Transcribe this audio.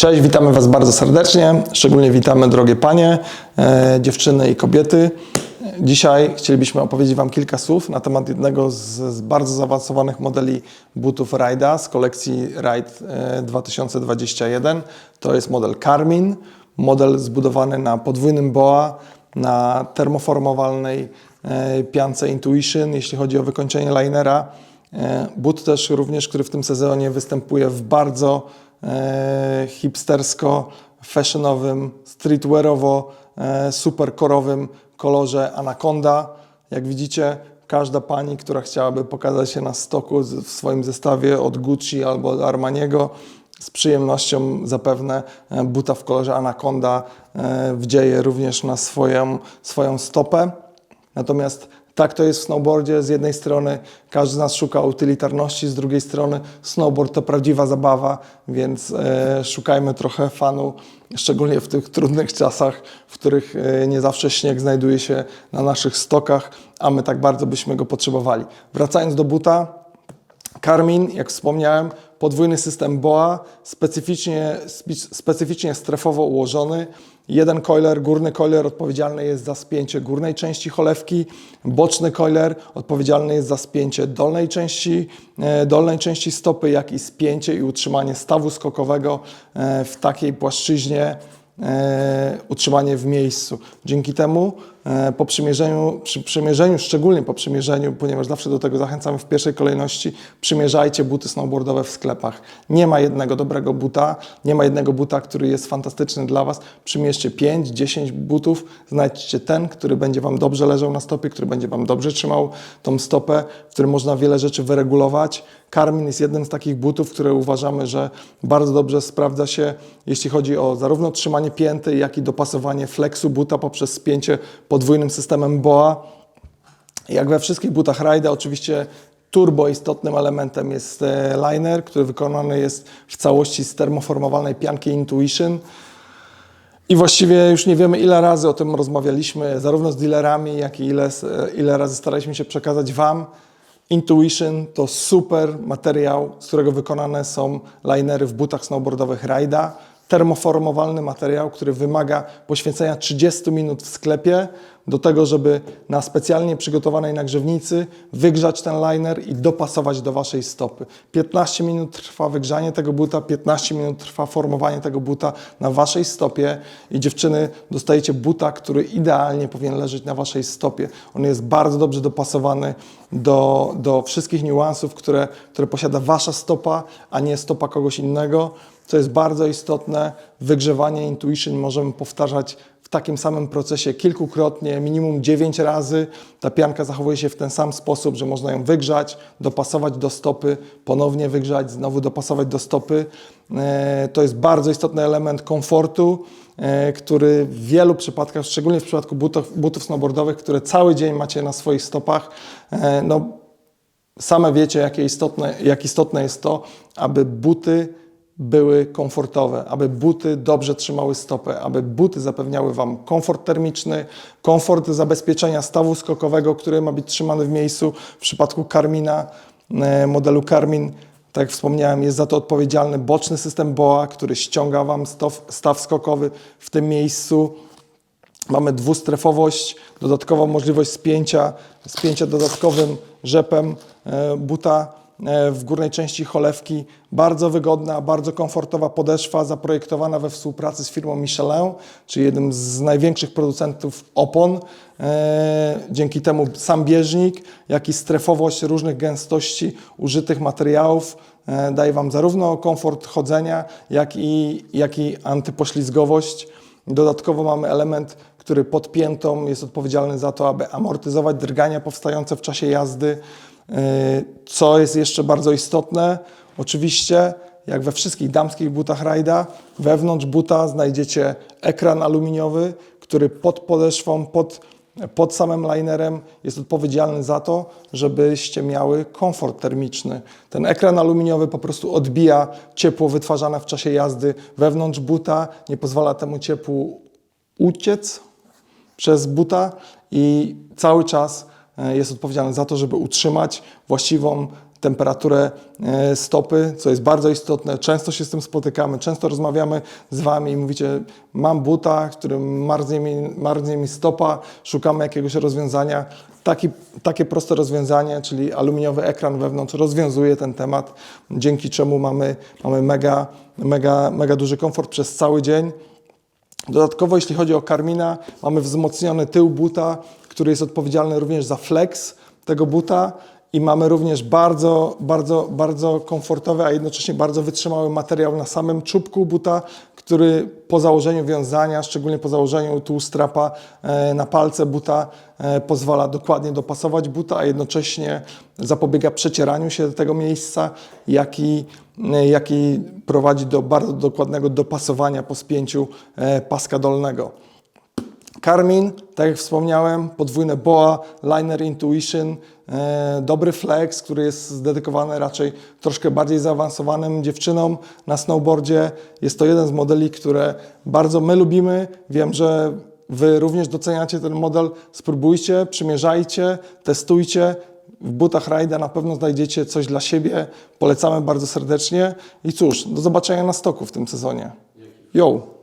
Cześć, witamy Was bardzo serdecznie. Szczególnie witamy drogie panie, e, dziewczyny i kobiety. Dzisiaj chcielibyśmy opowiedzieć Wam kilka słów na temat jednego z, z bardzo zaawansowanych modeli butów Rajda z kolekcji Ride e, 2021. To jest model Carmin, model zbudowany na podwójnym BOA, na termoformowalnej e, piance Intuition, jeśli chodzi o wykończenie linera. E, But też również, który w tym sezonie występuje w bardzo e, hipstersko, fashionowym, streetwearowo, e, superkorowym kolorze Anaconda. Jak widzicie, każda pani, która chciałaby pokazać się na stoku w swoim zestawie od Gucci albo od Armaniego, z przyjemnością zapewne e, buta w kolorze Anaconda wdzieje również na swoją, swoją stopę. Natomiast tak to jest w snowboardzie. Z jednej strony każdy z nas szuka utylitarności, z drugiej strony snowboard to prawdziwa zabawa, więc e, szukajmy trochę fanu, szczególnie w tych trudnych czasach, w których e, nie zawsze śnieg znajduje się na naszych stokach, a my tak bardzo byśmy go potrzebowali. Wracając do buta, Karmin, jak wspomniałem, podwójny system BOA, specyficznie, spe- specyficznie strefowo ułożony. Jeden coiler, górny coiler odpowiedzialny jest za spięcie górnej części cholewki, boczny coiler odpowiedzialny jest za spięcie dolnej części, e, dolnej części stopy, jak i spięcie i utrzymanie stawu skokowego e, w takiej płaszczyźnie, e, utrzymanie w miejscu. Dzięki temu po przymierzeniu, przy przymierzeniu, szczególnie po przymierzeniu, ponieważ zawsze do tego zachęcamy w pierwszej kolejności, przymierzajcie buty snowboardowe w sklepach. Nie ma jednego dobrego buta, nie ma jednego buta, który jest fantastyczny dla Was. Przymierzcie 5, 10 butów, znajdźcie ten, który będzie Wam dobrze leżał na stopie, który będzie Wam dobrze trzymał tą stopę, w którym można wiele rzeczy wyregulować. Karmin jest jednym z takich butów, które uważamy, że bardzo dobrze sprawdza się, jeśli chodzi o zarówno trzymanie pięty, jak i dopasowanie flexu buta poprzez spięcie podwójnym systemem BOA. Jak we wszystkich butach Rajda, oczywiście turbo istotnym elementem jest e, liner, który wykonany jest w całości z termoformowalnej pianki Intuition. I właściwie już nie wiemy, ile razy o tym rozmawialiśmy, zarówno z dealerami, jak i ile, ile razy staraliśmy się przekazać Wam. Intuition to super materiał, z którego wykonane są linery w butach snowboardowych Rajda. Termoformowalny materiał, który wymaga poświęcenia 30 minut w sklepie do tego, żeby na specjalnie przygotowanej nagrzewnicy wygrzać ten liner i dopasować do Waszej stopy. 15 minut trwa wygrzanie tego buta, 15 minut trwa formowanie tego buta na Waszej stopie i dziewczyny dostajecie buta, który idealnie powinien leżeć na Waszej stopie. On jest bardzo dobrze dopasowany do, do wszystkich niuansów, które, które posiada Wasza stopa, a nie stopa kogoś innego. Co jest bardzo istotne, wygrzewanie Intuition możemy powtarzać w takim samym procesie kilkukrotnie, minimum 9 razy. Ta pianka zachowuje się w ten sam sposób, że można ją wygrzać, dopasować do stopy, ponownie wygrzać, znowu dopasować do stopy. E, To jest bardzo istotny element komfortu, e, który w wielu przypadkach, szczególnie w przypadku butów, butów snowboardowych, które cały dzień macie na swoich stopach, e, no, Same wiecie, jakie istotne, jak istotne jest to, aby buty były komfortowe, aby buty dobrze trzymały stopę, aby buty zapewniały Wam komfort termiczny, komfort zabezpieczenia stawu skokowego, który ma być trzymany w miejscu. W przypadku Karmina, e, modelu Karmin, tak jak wspomniałem, jest za to odpowiedzialny boczny system BOA, który ściąga Wam staw, staw skokowy w tym miejscu. Mamy dwustrefowość, dodatkową możliwość spięcia, spięcia dodatkowym rzepem e, buta w górnej części cholewki. Bardzo wygodna, bardzo komfortowa podeszwa, zaprojektowana we współpracy z firmą Michelin, czyli jednym z największych producentów opon. E, Dzięki temu sam bieżnik, jak i strefowość różnych gęstości użytych materiałów e, daje Wam zarówno komfort chodzenia, jak i, jak i antypoślizgowość. Dodatkowo mamy element, który pod piętą jest odpowiedzialny za to, aby amortyzować drgania powstające w czasie jazdy. Yy, Co jest jeszcze bardzo istotne, oczywiście, jak we wszystkich damskich butach rajda, wewnątrz buta znajdziecie ekran aluminiowy, który pod podeszwą, pod, pod samym linerem jest odpowiedzialny za to, żebyście miały komfort termiczny. Ten ekran aluminiowy po prostu odbija ciepło wytwarzane w czasie jazdy wewnątrz buta, nie pozwala temu ciepłu uciec przez buta i cały czas e, jest odpowiedzialny za to, żeby utrzymać właściwą temperaturę e, stopy, co jest bardzo istotne. Często się z tym spotykamy, często rozmawiamy z Wami i mówicie, mam buta, którym marznie mi, marznie mi stopa, szukamy jakiegoś rozwiązania. Taki, takie proste rozwiązanie, czyli aluminiowy ekran wewnątrz rozwiązuje ten temat, dzięki czemu mamy, mamy mega, mega, mega duży komfort przez cały dzień. Dodatkowo, jeśli chodzi o Karmina, mamy wzmocniony tył buta, który jest odpowiedzialny również za flex tego buta i mamy również bardzo, bardzo, bardzo komfortowy, a jednocześnie bardzo wytrzymały materiał na samym czubku buta, który po założeniu wiązania, szczególnie po założeniu tu strapa e, na palce buta, e, pozwala dokładnie dopasować buta, a jednocześnie zapobiega przecieraniu się tego miejsca, jak i, e, jak i prowadzi do bardzo dokładnego dopasowania po spięciu paska dolnego. Karmin, tak jak wspomniałem, podwójne BOA, Liner Intuition, e, dobry flex, który jest dedykowany raczej troszkę bardziej zaawansowanym dziewczynom na snowboardzie. Jest to jeden z modeli, które bardzo my lubimy. Wiem, że Wy również doceniacie ten model. Spróbujcie, przymierzajcie, testujcie. W butach Rajda na pewno znajdziecie coś dla siebie. Polecamy bardzo serdecznie. I cóż, do zobaczenia na stoku w tym sezonie. Yo!